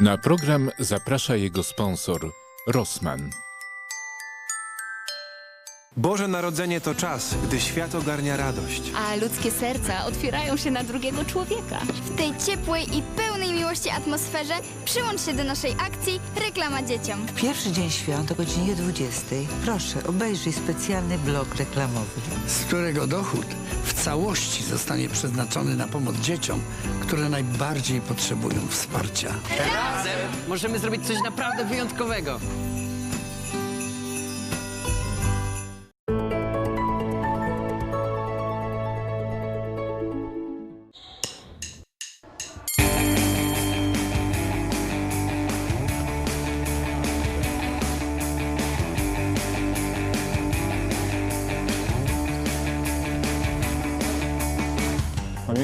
Na program zaprasza jego sponsor Rossmann. Boże Narodzenie to czas, gdy świat ogarnia radość. A ludzkie serca otwierają się na drugiego człowieka. W tej ciepłej i pełnej miłości atmosferze przyłącz się do naszej akcji Reklama Dzieciom. Pierwszy dzień świąt o godzinie 20. Proszę, obejrzyj specjalny blok reklamowy. z którego dochód w całości zostanie przeznaczony na pomoc dzieciom, które najbardziej potrzebują wsparcia. Możemy zrobić coś naprawdę wyjątkowego.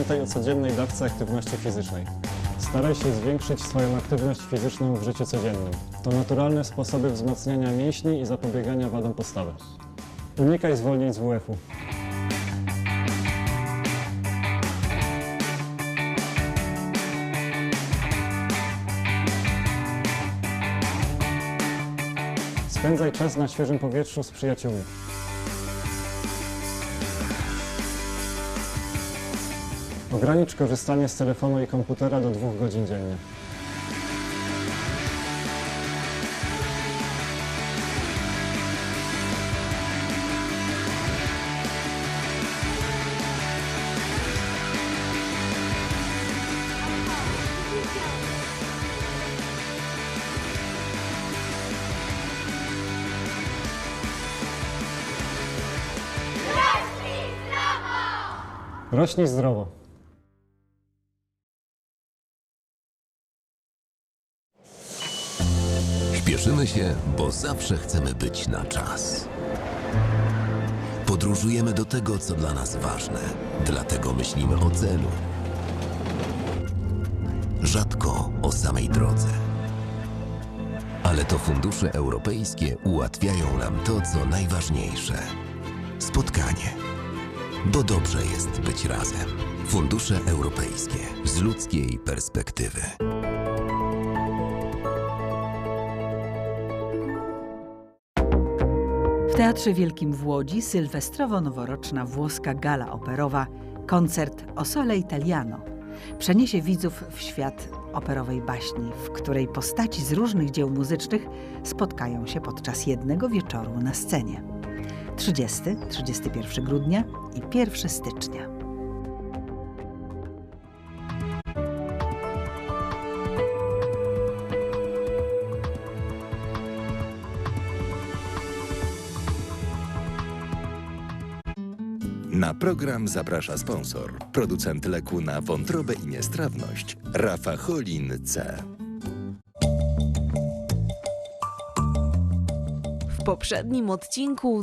Pamiętaj o codziennej dawce aktywności fizycznej. Staraj się zwiększyć swoją aktywność fizyczną w życiu codziennym. To naturalne sposoby wzmacniania mięśni i zapobiegania wadom postawy. Unikaj zwolnień z WF-u. Spędzaj czas na świeżym powietrzu z przyjaciółmi. Ogranicz korzystanie z telefonu i komputera do dwóch godzin dziennie. Rośnij zdrowo. Śpieszymy się, bo zawsze chcemy być na czas. Podróżujemy do tego, co dla nas ważne, dlatego myślimy o celu. Rzadko o samej drodze. Ale to fundusze europejskie ułatwiają nam to, co najważniejsze spotkanie. Bo dobrze jest być razem. Fundusze europejskie z ludzkiej perspektywy. W Teatrze Wielkim w Łodzi sylwestrowo-noworoczna włoska gala operowa koncert O Sole Italiano przeniesie widzów w świat operowej baśni, w której postaci z różnych dzieł muzycznych spotkają się podczas jednego wieczoru na scenie. 30, 31 grudnia i 1 stycznia. Na program zaprasza sponsor, producent leku na wątrobę i niestrawność, Rafa Cholin C. W poprzednim odcinku